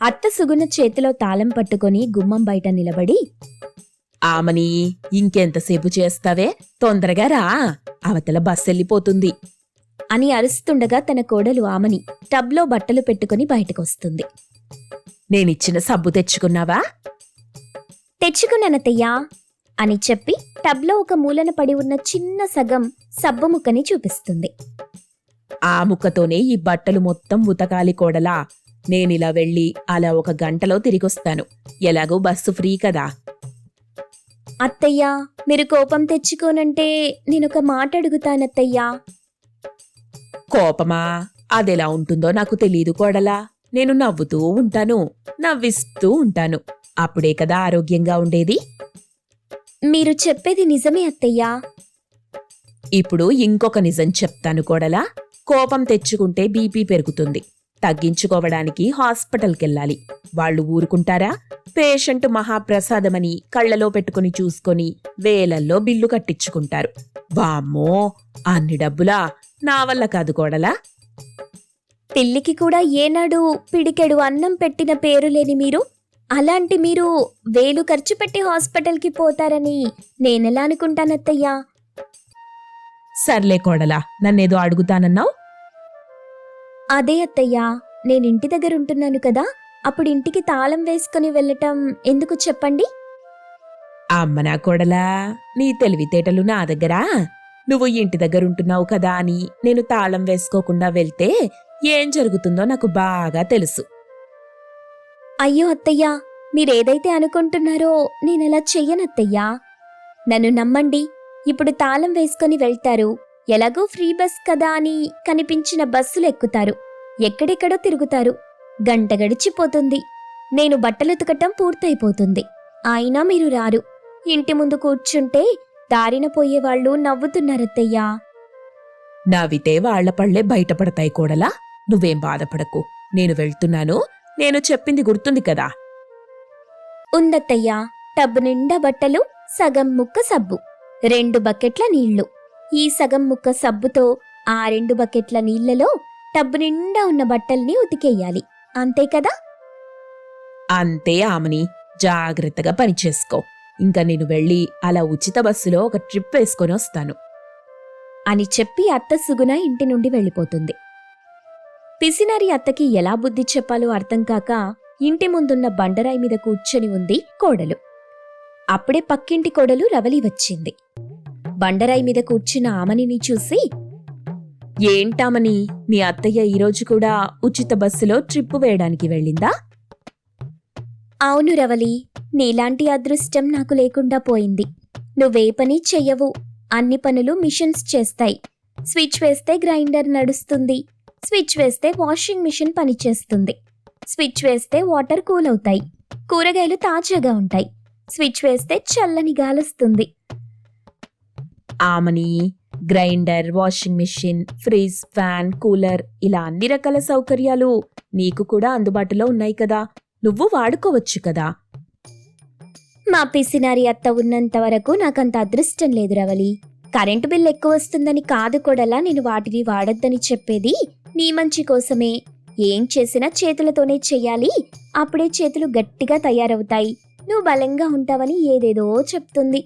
అత్త సుగుణ చేతిలో తాళం పట్టుకొని గుమ్మం బయట నిలబడి ఆమని ఇంకెంతసేపు చేస్తావే? తొందరగా రా. అవతల బస్ వెళ్ళిపోతుంది అని అరుస్తుండగా తన కోడలు ఆమని టబ్లో బట్టలు పెట్టుకుని బయటకొస్తుంది. నేనిచ్చిన సబ్బు తెచ్చుకున్నావా? తెచ్చుకున్నానత్తయ్యా అని చెప్పి టబ్లో ఒక మూలన పడి ఉన్న చిన్న సగం సబ్బు ముక్కని చూపిస్తుంది. ఆ ముక్కతోనే ఈ బట్టలు మొత్తం ఉతకాలి కోడలా. నేనిలా వెళ్ళి అలా ఒక గంటలో తిరిగొస్తాను. ఎలాగో బస్సు ఫ్రీ కదా. అత్తయ్యా మీరు కోపం తెచ్చుకోనంటే నేనొక మాట అడుగుతానత్తయ్యా కోపమా? అదెలా ఉంటుందో నాకు తెలీదు కోడలా. నేను నవ్వుతూ ఉంటాను నవ్విస్తూ ఉంటాను. అప్పుడే కదా ఆరోగ్యంగా ఉండేది. మీరు చెప్పేది నిజమే అత్తయ్యా. ఇప్పుడు ఇంకొక నిజం చెప్తాను కోడలా. కోపం తెచ్చుకుంటే బీపీ పెరుగుతుంది. తగ్గించుకోవడానికి హాస్పిటల్కెళ్ళాలి. వాళ్ళు ఊరుకుంటారా? పేషెంట్ మహాప్రసాదమని కళ్ళలో పెట్టుకుని చూసుకొని వేలల్లో బిల్లు కట్టించుకుంటారు. వామ్మో! అన్ని డబ్బులా? నా వల్ల కాదు కోడలా. పిల్లికి కూడా ఏనాడు పిడికెడు అన్నం పెట్టిన పేరు లేని మీరు? అలాంటి మీరు వేలు ఖర్చు పెట్టి హాస్పిటల్కి పోతారని నేనెలా అనుకుంటానత్తయ్యా? సర్లే కోడలా నన్నేదో అడుగుతానన్నావు? అదే అత్తయ్యా నేను ఇంటి దగ్గర ఉంటున్నాను కదా అప్పుడు ఇంటికి తాళం వేసుకుని వెళ్ళటం ఎందుకు చెప్పండి? అమ్మ నా కోడలా నీ తెలివితేటలు నా దగ్గరా? నువ్వు ఇంటి దగ్గర ఉంటున్నావు కదా అని నేను తాళం వేసుకోకుండా వెళ్తే ఏం జరుగుతుందో నాకు బాగా తెలుసు. అయ్యో అత్తయ్యా మీరేదైతే అనుకుంటున్నారో నేనలా చెయ్యనత్తయ్యా. నన్ను నమ్మండి ఇప్పుడు తాళం వేసుకొని వెళ్తారు. ఎలాగో ఫ్రీ బస్ కదా అని కనిపించిన బస్సులు ఎక్కుతారు ఎక్కడెక్కడో తిరుగుతారు. గంట గడిచిపోతుంది. నేను బట్టలు ఉతకటం పూర్తయిపోతుంది. అయినా మీరు రారు. ఇంటి ముందు కూర్చుంటే దారిన పోయేవాళ్ళు నవ్వుతున్నారత్తయ్యా నవ్వితే వాళ్ళ పళ్ళే బయటపడతాయి కోడలా. నువ్వేం బాధపడకు. నేను వెళ్తున్నాను. నేను చెప్పింది గుర్తుంది కదా. ఉందత్తయ్యా. టబ్బు నిండా బట్టలు సగం ముక్క సబ్బు రెండు బకెట్ల నీళ్ళు. ఈ సగం ముక్క సబ్బుతో ఆ రెండు బకెట్ల నీళ్ళలో టబ్బు నిండా ఉన్న బట్టల్ని ఉతికేయాలి. అంతే కదా? అంతే ఆమెని జాగ్రత్తగా పనిచేసుకో ఇంకా నేను వెళ్ళి అలా ఉచిత బస్సులో ఒక ట్రిప్ వేసుకొని వస్తాను. అని చెప్పి అత్త సుగుణ ఇంటి నుండి వెళ్ళిపోతుంది. పిసినారి అత్తకి ఎలా బుద్ధి చెప్పాలో అర్థం కాక ఇంటి ముందున్న బండరాయి మీద కూర్చొని ఉంది కోడలు. అప్పుడే పక్కింటి కోడలు రవలి వచ్చింది. బండరాయి మీద కూర్చున్న ఆమనిని చూసి ఏంటామని మీ అత్తయ్య ఈరోజు కూడా ఉచిత బస్సులో ట్రిప్ వేయడానికి వెళ్ళిందా? అవును రవలి నీలాంటి అదృష్టం నాకు లేకుండా పోయింది. నువ్వే పని చెయ్యవు. అన్ని పనులు మిషన్స్ చేస్తాయి. స్విచ్ వేస్తే గ్రైండర్ నడుస్తుంది. స్విచ్ వేస్తే వాషింగ్ మిషన్ పనిచేస్తుంది. స్విచ్ వేస్తే వాటర్ కూల్ అవుతాయి. కూరగాయలు తాజాగా ఉంటాయి. స్విచ్ వేస్తే చల్లని గాలొస్తుంది. Aamani grinder washing machine fridge fan cooler ఇలా అన్ని రకాల సౌకర్యాలు నీకు కూడా అందుబాటులో ఉన్నాయి కదా. నువ్వు వాడుకోవచ్చు కదా. మా పిసినారి అత్త ఉన్నంత వరకు నాకంత అదృష్టం లేదు రవలి. కరెంటు బిల్ ఎక్కువ వస్తుందని కాదు కూడలా నేను వాటిని వాడొద్దని చెప్పేది నీ మంచి కోసమే. ఏం చేసినా చేతులతోనే చెయ్యాలి అప్పుడే చేతులు గట్టిగా తయారవుతాయి. నువ్వు బలంగా ఉంటావని ఏదేదో చెప్తుంది.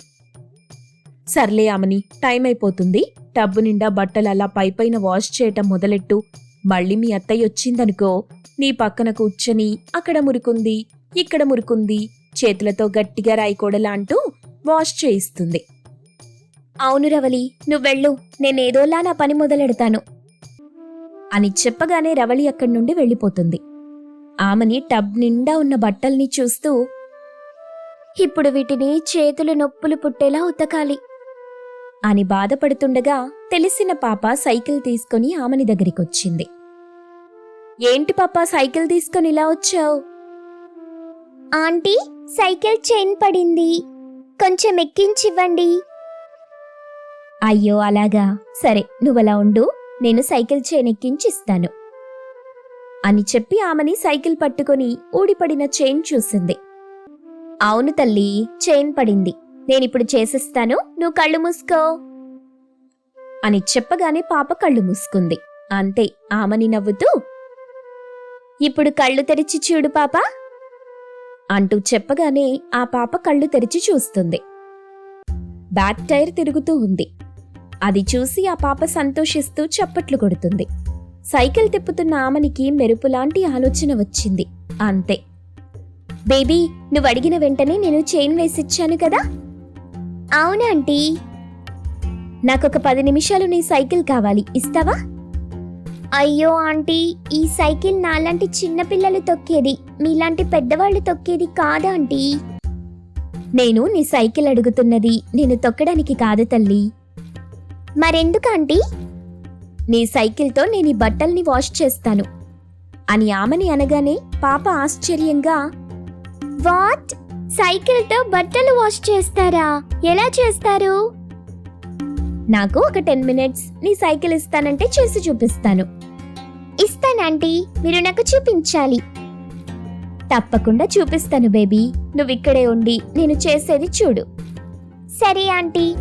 సర్లే ఆమెని టైం అయిపోతుంది. టబ్బు నిండా బట్టలు అలా పైపైన వాష్ చేయటం మొదలెట్టు. మళ్ళీ మీ అత్తయ్య వచ్చిందనుకో నీ పక్కన కూర్చొని అక్కడ మురుకుంది ఇక్కడ మురుకుంది చేతులతో గట్టిగా రాయికోడలా అంటూ వాష్ చేయిస్తుంది. అవును రవలి నువ్వెళ్ళు నేనేదోలా నా పని మొదలెడతాను. అని చెప్పగానే రవళి అక్కడి నుండి వెళ్ళిపోతుంది. ఆమెని టబ్ నిండా ఉన్న బట్టల్ని చూస్తూ ఇప్పుడు వీటిని చేతులు నొప్పులు పుట్టేలా ఉతకాలి. అని బాధపడుతుండగా తెలిసిన పాప సైకిల్ తీసుకొని ఆమెని దగ్గరికొచ్చింది. ఏంటి పాప సైకిల్ తీసుకొని ఇలా వచ్చావు? ఆంటీ సైకిల్ చైన్ పడింది. కొంచెం ఎక్కించివ్వండి. అయ్యో అలాగా. సరే నువ్వలా ఉండు. నేను సైకిల్ చైన్ ఎక్కించిస్తాను. అని చెప్పి ఆమెని సైకిల్ పట్టుకొని ఊడిపడిన చైన్ చూసింది. అవును తల్లి చైన్ పడింది. నేనిప్పుడు చేసిస్తాను. నువ్వు కళ్ళు మూసుకో. అని చెప్పగానే పాప కళ్ళు మూసుకుంది. అంతే ఆమెని నవ్వుతూ ఇప్పుడు కళ్ళు తెరిచి చూడు పాప. అంటూ చెప్పగానే ఆ పాప కళ్ళు తెరిచి చూస్తుంది. బ్యాక్ టైర్ తిరుగుతూ ఉంది. అది చూసి ఆ పాప సంతోషిస్తూ చప్పట్లు కొడుతుంది. సైకిల్ తిప్పుతున్న ఆమెనికి మెరుపులాంటి ఆలోచన వచ్చింది. అంతే. బేబీ నువ్వు అడిగిన వెంటనే నేను చైన్ వేసిచ్చాను కదా? అవునా ఆంటీ? నాకొక పది నిమిషాలు నీ సైకిల్ కావాలి. ఇస్తావా? అయ్యో ఆంటీ ఈ సైకిల్ నాలాంటి చిన్నపిల్లలు తొక్కేది మీలాంటి పెద్దవాళ్ళు తొక్కేది కాదా ఆంటీ? నేను నీ సైకిల్ అడుగుతున్నది నేను తొక్కడానికి కాదు తల్లి. మరెందుకు ఆంటీ? నీ సైకిల్తో నేను ఈ బట్టల్ని వాష్ చేస్తాను. అని ఆమెని అనగానే పాప ఆశ్చర్యంగా వాట్? సైకిల్తో బట్టలు వాష్ చేస్తారా? ఎలా చేస్తారు? నాకు ఒక టెన్ మినిట్స్ నీ సైకిల్ ఇస్తానంటే చేసి చూపిస్తాను. ఇస్తానంటీ మీరు నాకు చూపించాలి. తప్పకుండా చూపిస్తాను బేబీ. నువ్వు ఇక్కడే ఉండి నేను చేసేది చూడు. సరే ఆంటీ.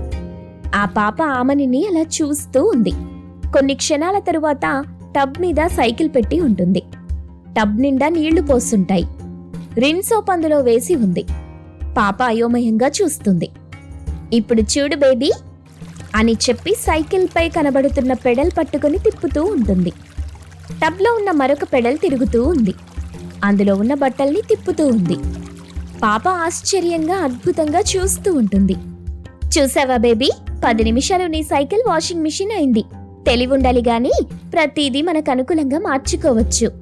ఆ పాప ఆమెని అలా చూస్తూ ఉంది. కొన్ని క్షణాల తరువాత టబ్ మీద సైకిల్ పెట్టి ఉంటుంది. టబ్ నిండా నీళ్ళు పోస్తుంటాయి. రిన్ సోప్ అందులో వేసి ఉంది. పాప అయోమయంగా చూస్తుంది. ఇప్పుడు చూడు బేబీ! అని చెప్పి సైకిల్పై కనబడుతున్న పెడల్ పట్టుకొని తిప్పుతూ ఉంటుంది. టబ్లో ఉన్న మరొక పెడల్ తిరుగుతూ ఉంది. అందులో ఉన్న బట్టల్ని తిప్పుతూ ఉంది. పాప ఆశ్చర్యంగా అద్భుతంగా చూస్తూ ఉంటుంది. చూసావా బేబీ? పది నిమిషాలు నీ సైకిల్ వాషింగ్ మిషన్ అయింది. తెలివి ఉండాలి గాని ప్రతిదీ మనకు అనుకూలంగా మార్చుకోవచ్చు.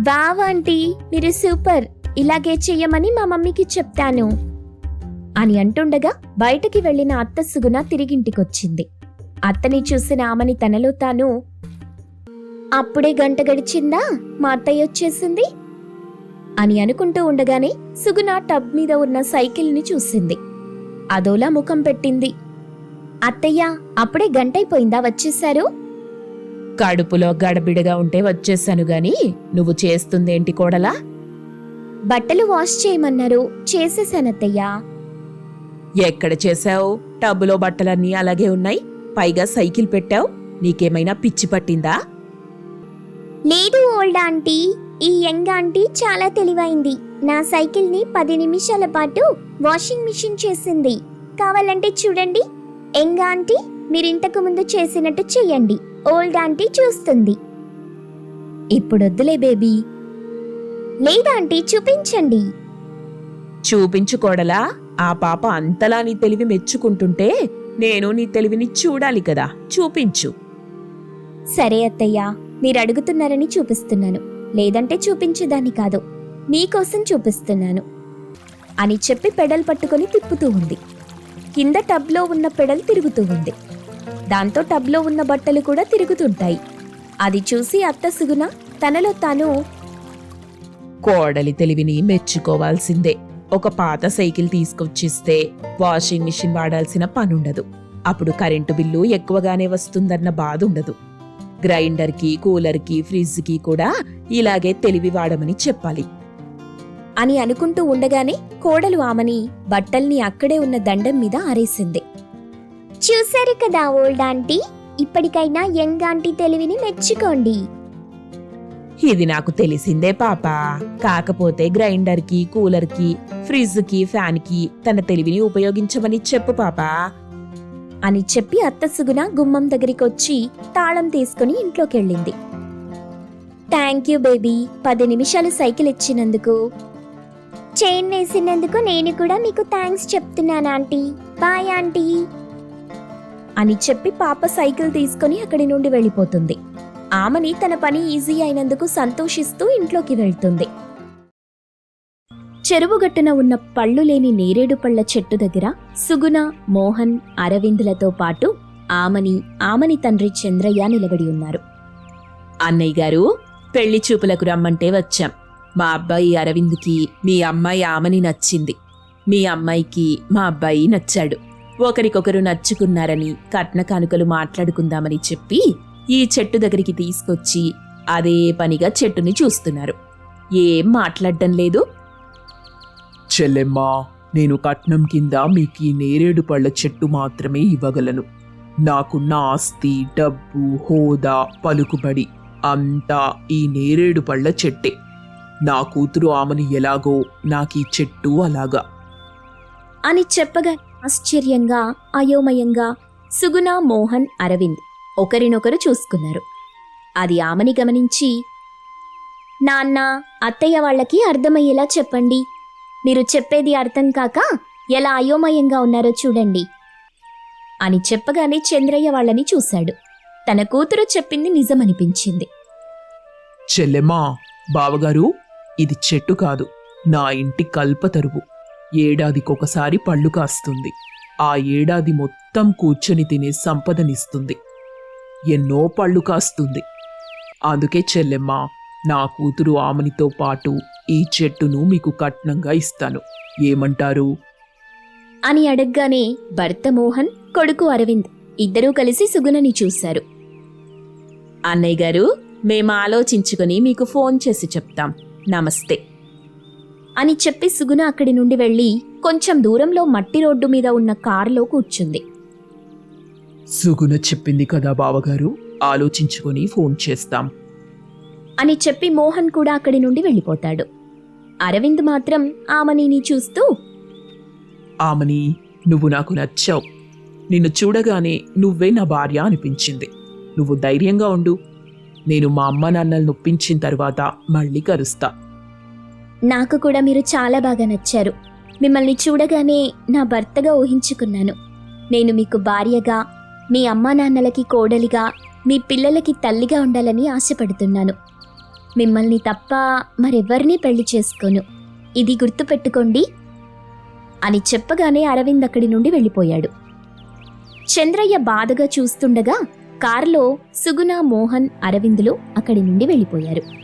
వావ్ ఆంటీ మీరు సూపర్. ఇలాగే చెయ్యమని మా మమ్మీకి చెప్తాను. అని అంటుండగా బయటకి వెళ్ళిన అత్త సుగుణ తిరిగింటికొచ్చింది. అత్తని చూసిన ఆమెని తనలో తాను అప్పుడే గంట గడిచిందా? మా అత్తయ్య వచ్చేసింది? అని అనుకుంటూ ఉండగానే సుగుణ టబ్ మీద ఉన్న సైకిల్ని చూసింది. అదోలా ముఖం పెట్టింది. అత్తయ్య అప్పుడే గంటైపోయిందా? వచ్చేశారు? కడుపులో గడబిడగా ఉంటే వచ్చేసాను గాని నువ్వు చేస్తుందేంటి కోడలా? బట్టలు వాష్ చేయమన్నారు. చేసేసానత్తయ్యా. ఎక్కడ చేశావు? టబ్బులో బట్టలన్నీ అలాగే ఉన్నాయి. పైగా సైకిల్ పెట్టావు. నీకేమైనా పిచ్చి పట్టిందా? లేదు ఓల్డ్ ఆంటీ. ఈ యంగ్ ఆంటీ చాలా తెలివైంది. నా సైకిల్ని పది నిమిషాల పాటు వాషింగ్ మిషన్ చేసింది. కావాలంటే చూడండి. యంగ్ ఆంటీ మీరు ఇంతకు ముందు చేసినట్టు చెయ్యండి. ఓల్డ్ ఆంటీ చూస్తుంది. ఇప్పుడొద్దులే బేబీ. లేదా ఆంటీ చూపించండి. చూపించు కోడలా ఆ పాప అంతలా నీ తెలివి మెచ్చుకుంటుంటే నేను నీ తెలివిని చూడాలి కదా. చూపించు. సరే అత్తయ్య మీరు అడుగుతున్నారని చూపిస్తున్నాను. లేదంటే చూపించేదాన్ని కాదు. నీకోసం చూపిస్తున్నాను. అని చెప్పి పెడల్ పట్టుకొని తిప్పుతూ ఉంది. కింద టబ్లో ఉన్న పెడల్ తిరుగుతూ ఉంది. దాంతో టబ్లో ఉన్న బట్టలు కూడా తిరుగుతుంటాయి. అది చూసి అత్త సుగుణ తనలో తాను కోడలి తెలివిని మెచ్చుకోవాల్సిందే. ఒక పాత సైకిల్ తీసుకొచ్చిస్తే వాషింగ్ మిషన్ వాడాల్సిన పనుండదు. అప్పుడు కరెంటు బిల్లు ఎక్కువగానే వస్తుందన్న బాధ ఉండదు గ్రైండర్కి కూలర్కి ఫ్రిడ్జ్కి కూడా ఇలాగే తెలివి వాడమని చెప్పాలి. అని అనుకుంటూ ఉండగానే కోడలు ఆమెని బట్టల్ని అక్కడే ఉన్న దండం మీద ఆరేసింది. చూశారు కదా ఓల్డ్ ఆంటీ? ఇప్పటికైనా యంగ్ ఆంటీ తెలివిని మెచ్చుకోండి. ఇది నాకు తెలిసిందే పాప. కాకపోతే గ్రైండర్కి కూలర్కి ఫ్రిడ్జ్కి ఫ్యాన్కి తన తెలివిని ఉపయోగించమని చెప్పు పాపా. అని చెప్పి అత్త సుగుణ గుమ్మం దగ్గరికి వచ్చి తాళం తీసుకుని ఇంట్లోకెళ్ళింది. థ్యాంక్ యూ బేబీ పది నిమిషాలు సైకిల్ ఇచ్చినందుకు. చైన్ వేసినందుకు నేను కూడా మీకు థ్యాంక్స్ చెప్తున్నాను ఆంటీ. Bye aunty. అని చెప్పి పాప సైకిల్ తీసుకుని అక్కడి నుండి వెళ్ళిపోతుంది. ఆమెని తన పని ఈజీ అయినందుకు సంతోషిస్తూ ఇంట్లోకి వెళ్తుంది. చెరువుగట్టున ఉన్న పళ్ళు లేని నేరేడు పళ్ళ చెట్టు దగ్గర సుగుణ మోహన్ అరవిందులతో పాటు ఆమని ఆమని తండ్రి చంద్రయ్య నిలబడి ఉన్నారు. అన్నయ్య గారు పెళ్ళి చూపులకు రమ్మంటే వచ్చాం. మా అబ్బాయి అరవింద్కి మీ అమ్మాయి ఆమని నచ్చింది. మీ అమ్మాయికి మా అబ్బాయి నచ్చాడు. ఒకరికొకరు నచ్చుకున్నారని కట్న కానుకలు మాట్లాడుకుందామని చెప్పి ఈ చెట్టు దగ్గరికి తీసుకొచ్చి అదే పనిగా చెట్టుని చూస్తున్నారు. ఏం మాట్లాడడం లేదు? చెల్లెమ్మా నేను కట్నం కింద మీకు ఈ నేరేడు పళ్ళ చెట్టు మాత్రమే ఇవ్వగలను. నాకున్న ఆస్తి డబ్బు హోదా పలుకుబడి అంతా ఈ నేరేడు పళ్ళ చెట్టే. నా కూతురు ఆమెని ఎలాగో నాకు ఈ చెట్టు అలాగా. అని చెప్పగా ఆశ్చర్యంగా అయోమయంగా సుగుణ మోహన్ అరవింద్ ఒకరినొకరు చూసుకున్నారు. అది ఆమెని గమనించి నాన్న అత్తయ్య వాళ్ళకి అర్థమయ్యేలా చెప్పండి. మీరు చెప్పేది అర్థం కాక ఎలా అయోమయంగా ఉన్నారో చూడండి అని చెప్పగానే చంద్రయ్య వాళ్ళని చూశాడు. తన కూతురు చెప్పింది నిజమనిపించింది. చెల్లెమ్మా బావగారు ఇది చెట్టు కాదు. నా ఇంటి కల్పతరువు ఏడాదికొకసారి పళ్ళు కాస్తుంది. ఆ ఏడాది మొత్తం కూర్చొని తినే సంపదనిస్తుంది. ఎన్నో పళ్ళు కాస్తుంది. అందుకే చెల్లెమ్మ నా కూతురు ఆమెనితో పాటు ఈ చెట్టును మీకు కట్నంగా ఇస్తాను. ఏమంటారు? అని అడగ్గానే భర్త మోహన్ కొడుకు అరవింద్ ఇద్దరూ కలిసి సుగుణని చూశారు. అన్నయ్య గారు మేము ఆలోచించుకుని మీకు ఫోన్ చేసి చెప్తాం. నమస్తే. అని చెప్పి సుగుణ అక్కడి నుండి వెళ్ళి కొంచెం దూరంలో మట్టి రోడ్డు మీద ఉన్న కారులో కూర్చుంది. సుగుణ చెప్పింది కదా బావగారు ఆలోచించుకొని ఫోన్ చేస్తాం. అని చెప్పి మోహన్ కూడా అక్కడి నుండి వెళ్ళిపోతాడు. అరవింద్ మాత్రం ఆమెని చూస్తూ ఆమని నువ్వు నాకు నచ్చావు. నిన్ను చూడగానే నువ్వే నా భార్య అనిపించింది. నువ్వు ధైర్యంగా ఉండు. నేను మా అమ్మ నాన్నలు నొప్పించిన తర్వాత మళ్ళీ కరుస్తా. నాకు కూడా మీరు చాలా బాగా నచ్చారు. మిమ్మల్ని చూడగానే నా భర్తగా ఊహించుకున్నాను. నేను మీకు భార్యగా మీ అమ్మా నాన్నలకి కోడలిగా మీ పిల్లలకి తల్లిగా ఉండాలని ఆశపడుతున్నాను. మిమ్మల్ని తప్ప మరెవరిని పెళ్ళి చేసుకోను. ఇది గుర్తుపెట్టుకోండి. అని చెప్పగానే అరవింద్ అక్కడి నుండి వెళ్ళిపోయాడు. చంద్రయ్య బాధగా చూస్తుండగా కారులో సుగుణ మోహన్ అరవిందులు అక్కడి నుండి వెళ్ళిపోయారు.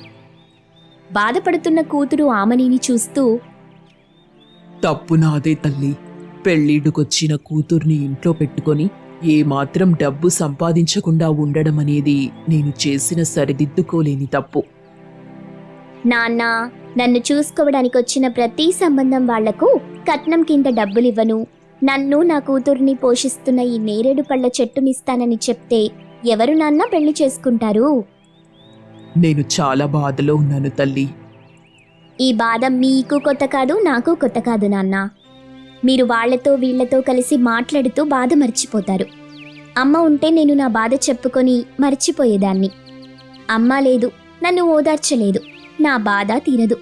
బాధపడుతున్న కూతురు ఆమనిని చూస్తూ తప్పు నాదే తల్లి. పెళ్ళిడుకొచ్చిన కూతుర్ని ఇంట్లో పెట్టుకొని ఏమాత్రం డబ్బు సంపాదించకుండా ఉండడం అనేది నేను చేసిన సరిదిద్దుకోలేని తప్పు. నాన్న నన్ను చూసుకోవడానికి వచ్చిన ప్రతి సంబంధం వాళ్ళకు కట్నం కింద డబ్బులివ్వను. నన్ను నా కూతుర్ని పోషిస్తున్న ఈ నేరేడు పళ్ళ చెట్టునిస్తానని చెప్తే ఎవరు నాన్న పెళ్ళి చేసుకుంటారు? నేను చాలా బాధలో ఉన్నాను తల్లి. ఈ బాధ మీకు కొత్త కాదు నాకు కొత్త కాదు నాన్న. మీరు వాళ్ళతో వీళ్ళతో కలిసి మాట్లాడుతూ బాధ మర్చిపోతారు. అమ్మ ఉంటే నేను నా బాధ చెప్పుకొని మర్చిపోయేదాన్ని. అమ్మ లేదు నన్ను ఓదార్చలేదు నా బాధ తీరదు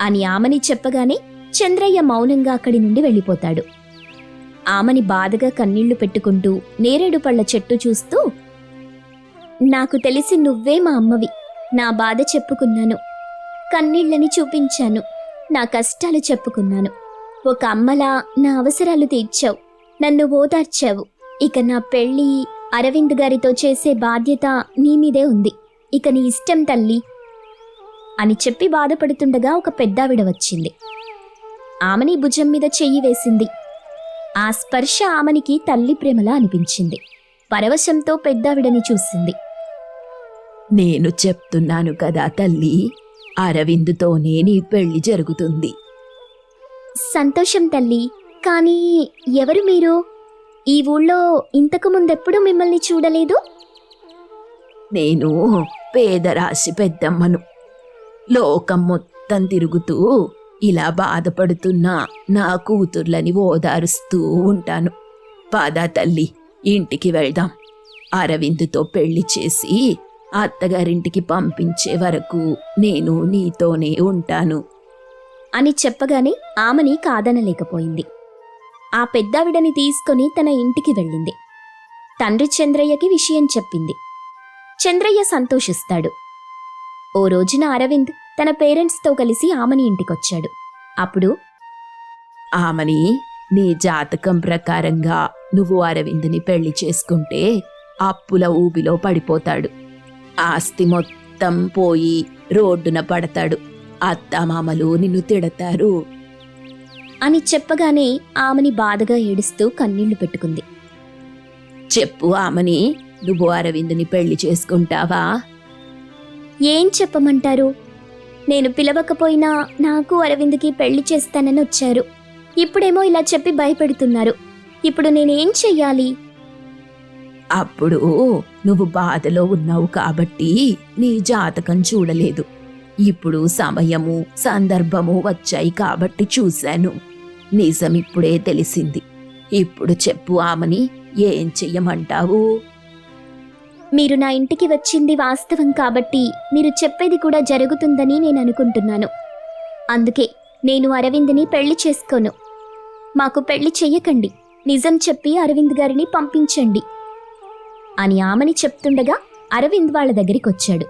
అని ఆమెని చెప్పగానే చంద్రయ్య మౌనంగా అక్కడి నుండి వెళ్ళిపోతాడు. ఆమెని బాధగా కన్నీళ్ళు పెట్టుకుంటూ నేరేడు పళ్ళ చెట్టు చూస్తూ నాకు తెలిసి నువ్వే మా అమ్మవి. నా బాధ చెప్పుకున్నాను. కన్నీళ్ళని చూపించాను. నా కష్టాలు చెప్పుకున్నాను. ఒక అమ్మలా నా అవసరాలు తీర్చావు. నన్ను ఓదార్చావు. ఇక నా పెళ్ళి అరవింద్ గారితో చేసే బాధ్యత నీ మీదే ఉంది. ఇక నీ ఇష్టం తల్లి. అని చెప్పి బాధపడుతుండగా ఒక పెద్దావిడ వచ్చింది. ఆమెని భుజం మీద చెయ్యి వేసింది. ఆ స్పర్శ ఆమెనికి తల్లి ప్రేమలా అనిపించింది. పరవశంతో పెద్దావిడని చూసింది. నేను చెప్తున్నాను కదా తల్లి అరవిందుతోనే నీ పెళ్ళి జరుగుతుంది. సంతోషం తల్లి కానీ ఎవరు మీరు? ఈ ఊళ్ళో ఇంతకు ముందెప్పుడు మిమ్మల్ని చూడలేదు? నేను పేదరాశి పెద్దమ్మను. లోకం మొత్తం తిరుగుతూ ఇలా బాధపడుతున్న నా కూతుర్లని ఓదారుస్తూ ఉంటాను. పాదా తల్లి ఇంటికి వెళ్దాం. అరవిందుతో పెళ్ళి చేసి అత్తగారింటికి పంపించే వరకు నేను నీతోనే ఉంటాను. అని చెప్పగానే ఆమెని కాదనలేకపోయింది. ఆ పెద్దావిడని తీసుకొని తన ఇంటికి వెళ్ళింది. తండ్రి చంద్రయ్యకి విషయం చెప్పింది. చంద్రయ్య సంతోషిస్తాడు. ఓ రోజున అరవింద్ తన పేరెంట్స్తో కలిసి ఆమెని ఇంటికొచ్చాడు. అప్పుడు ఆమెని నీ జాతకం ప్రకారంగా నువ్వు అరవింద్ని పెళ్ళి చేసుకుంటే అప్పుల ఊబిలో పడిపోతాడు. ఆస్తి మొత్తం పోయి రోడ్డున పడతాడు. అత్తామామలు నిన్ను తిడతారు. అని చెప్పగానే ఆమెని బాధగా ఏడుస్తూ కన్నీళ్ళు పెట్టుకుంది. చెప్పు ఆమని నువ్వు అరవిందుని పెళ్ళి చేసుకుంటావా? ఏం చెప్పమంటారు? నేను పిలవకపోయినా నాకు అరవింద్కి పెళ్ళి చేస్తానని వచ్చారు. ఇప్పుడేమో ఇలా చెప్పి భయపెడుతున్నారు. ఇప్పుడు నేనేం చెయ్యాలి? అప్పుడు నువ్వు బాధలో ఉన్నావు కాబట్టి నీ జాతకం చూడలేదు. ఇప్పుడు సమయము సందర్భము వచ్చాయి కాబట్టి చూశాను. నిజం ఇప్పుడే తెలిసింది. ఇప్పుడు చెప్పు ఆమని ఏం చెయ్యమంటావు? మీరు నా ఇంటికి వచ్చింది వాస్తవం కాబట్టి మీరు చెప్పేది కూడా జరుగుతుందని నేను అనుకుంటున్నాను. అందుకే నేను అరవింద్ని పెళ్ళి చేసుకోను. మాకు పెళ్ళి చెయ్యకండి. నిజం చెప్పి అరవింద్ గారిని పంపించండి. అని ఆమెని చెప్తుండగా అరవింద్ వాళ్ళ దగ్గరికి వచ్చాడు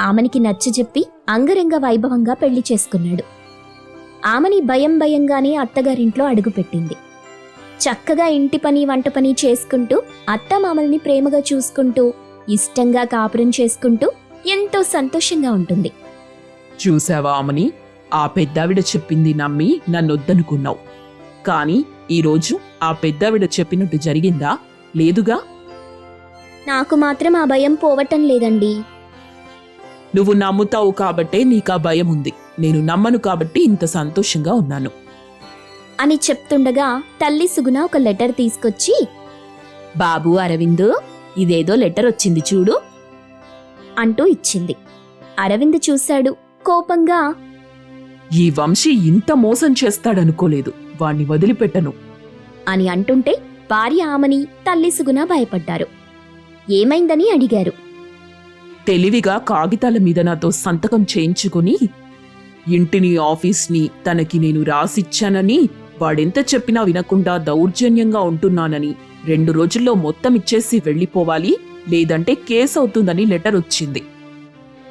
ఆమెనికి నచ్చజెప్పి అంగరంగ వైభవంగా పెళ్ళి చేసుకున్నాడు. ఆమెని భయం భయంగానే అత్తగారింట్లో అడుగుపెట్టింది. చక్కగా ఇంటి పని వంట పని చేసుకుంటూ అత్తమామల్ని ప్రేమగా చూసుకుంటూ ఇష్టంగా కాపురం చేసుకుంటూ ఎంతో సంతోషంగా ఉంటుంది. చూసావా ఆమెని? ఆ పెద్దావిడ చెప్పింది నమ్మి నన్నొద్దనుకున్నావు. కానీ ఈరోజు ఆ పెద్దావిడ చెప్పినట్టు జరిగిందా? లేదుగా? నాకు మాత్రం ఆ భయం పోవటం లేదండి. నువ్వు నమ్ముతావు కాబట్టే నీకు ఆ భయం ఉంది. నేను నమ్మను కాబట్టి ఇంత సంతోషంగా ఉన్నాను. అని చెప్తుండగా తల్లి సుగుణ ఒక లెటర్ తీసుకొచ్చి బాబు అరవింద్ ఇదేదో లెటర్ వచ్చింది చూడు. అంటూ ఇచ్చింది. అరవింద్ చూశాడు కోపంగా ఈ వంశీ ఇంత మోసం చేస్తాడనుకోలేదు వాణ్ణి వదిలిపెట్టను. అని అంటుంటే భార్య ఆమని తల్లి సుగుణ భయపడ్డారు. ఏమైందని అడిగారు. తెలివిగా కాగితాల మీద నాతో సంతకం చేయించుకుని ఇంటిని ఆఫీస్ని తనకి నేను రాసిచ్చానని వాడెంత చెప్పినా వినకుండా దౌర్జన్యంగా ఉంటున్నానని రెండు రోజుల్లో మొత్తం ఇచ్చేసి వెళ్ళిపోవాలి లేదంటే కేసు అవుతుందని లెటర్ వచ్చింది.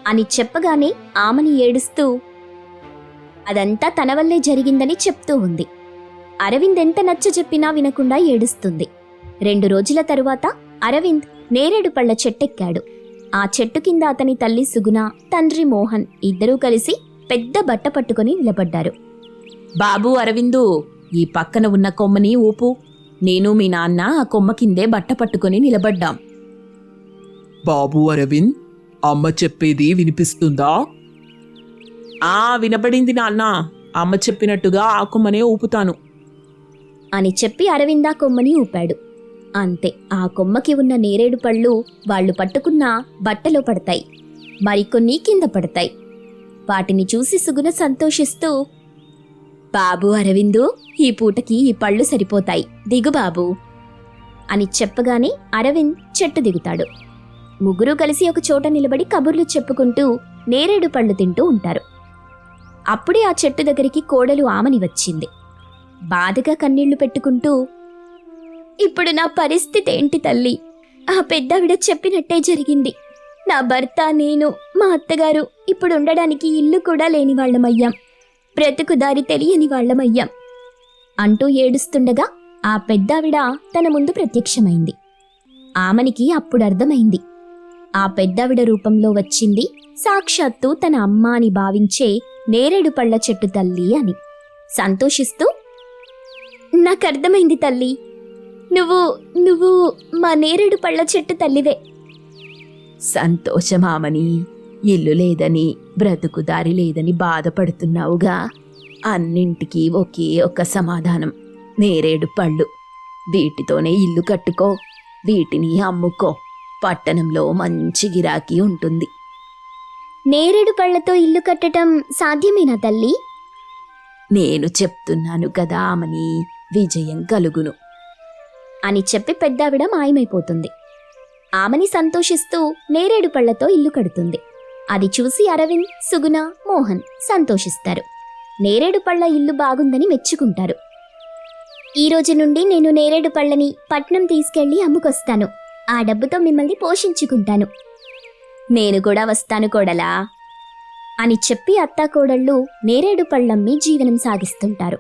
అని చెప్పగానే ఆమని ఏడుస్తూ అదంతా తన వల్లే జరిగిందని చెప్తూ ఉంది. అరవింద్ ఎంత నచ్చ చెప్పినా వినకుండా ఏడుస్తుంది. రెండు రోజుల తరువాత అరవింద్ నేరేడు పళ్ళ చెట్టెక్కాడు. ఆ చెట్టు కింద అతని తల్లి సుగుణ తండ్రి మోహన్ ఇద్దరూ కలిసి పెద్ద బట్ట పట్టుకొని నిలబడ్డారు. బాబు అరవిందు ఈ పక్కన ఉన్న కొమ్మని ఊపు. నేను మీ నాన్న ఆ కొమ్మ కిందే బట్ట పట్టుకొని నిలబడ్డాం. బాబు అరవింద్ అమ్మ చెప్పేది వినిపిస్తుందా? ఆ వినపడింది నాన్న. అమ్మ చెప్పినట్టుగా ఆకుమనే ఊపుతాను. అని చెప్పి అరవింద్ ఆ కొమ్మని ఊపాడు. అంతే. ఆ కొమ్మకి ఉన్న నేరేడు పళ్ళు వాళ్ళు పట్టుకున్న బట్టలో పడతాయి. మరికొన్ని కింద పడతాయి. వాటిని చూసి సుగుణ సంతోషిస్తూ బాబు అరవిందు ఈ పూటకి ఈ పళ్ళు సరిపోతాయి. దిగు బాబు. అని చెప్పగానే అరవింద్ చెట్టు దిగుతాడు. ముగ్గురు కలిసి ఒక చోట నిలబడి కబుర్లు చెప్పుకుంటూ నేరేడు పళ్ళు తింటూ ఉంటారు. అప్పుడే ఆ చెట్టు దగ్గరికి కోడలు ఆమని వచ్చింది. బాధగా కన్నీళ్ళు పెట్టుకుంటూ ఇప్పుడు నా పరిస్థితి ఏంటి తల్లి? ఆ పెద్దావిడ చెప్పినట్టే జరిగింది. నా భర్త నేను మా అత్తగారు ఇప్పుడు ఉండడానికి ఇల్లు కూడా లేని వాళ్ళమయ్యాం బ్రతుకు దారి తెలియని వాళ్ళమయ్యాం. అంటూ ఏడుస్తుండగా ఆ పెద్దావిడ తన ముందు ప్రత్యక్షమైంది. ఆమెనికి అప్పుడు అర్థమైంది. ఆ పెద్దావిడ రూపంలో వచ్చింది సాక్షాత్తు తన అమ్మ అని భావించే నేరేడు పళ్ళ చెట్టు తల్లి అని. సంతోషిస్తూ నాకు అర్థమైంది తల్లి నువ్వు నువ్వు మా నేరేడు పళ్ళ చెట్టు తల్లివే. సంతోషమామని ఇల్లు లేదని బ్రతుకు దారి లేదని బాధపడుతున్నావుగా. అన్నింటికీ ఒకే ఒక సమాధానం నేరేడు పళ్ళు. వీటితోనే ఇల్లు కట్టుకో వీటిని అమ్ముకో. పట్టణంలో మంచి గిరాకీ ఉంటుంది. నేరేడు పళ్ళతో ఇల్లు కట్టడం సాధ్యమేనా తల్లి? నేను చెప్తున్నాను కదా అమని విజయం కలుగును. అని చెప్పి పెద్దావిడ మాయమైపోతుంది. ఆమెని సంతోషిస్తూ నేరేడు పళ్ళతో ఇల్లు కడుతుంది. అది చూసి అరవింద్ సుగుణ మోహన్ సంతోషిస్తారు. నేరేడు పళ్ళ ఇల్లు బాగుందని మెచ్చుకుంటారు. ఈ రోజు నుండి నేను నేరేడు పళ్ళని పట్నం తీసుకెళ్ళి అమ్ముకొస్తాను. ఆ డబ్బుతో మిమ్మల్ని పోషించుకుంటాను. నేను కూడా వస్తాను కోడలా అని చెప్పి అత్తాకోడళ్ళు నేరేడు పళ్ళమ్మి జీవనం సాగిస్తుంటారు.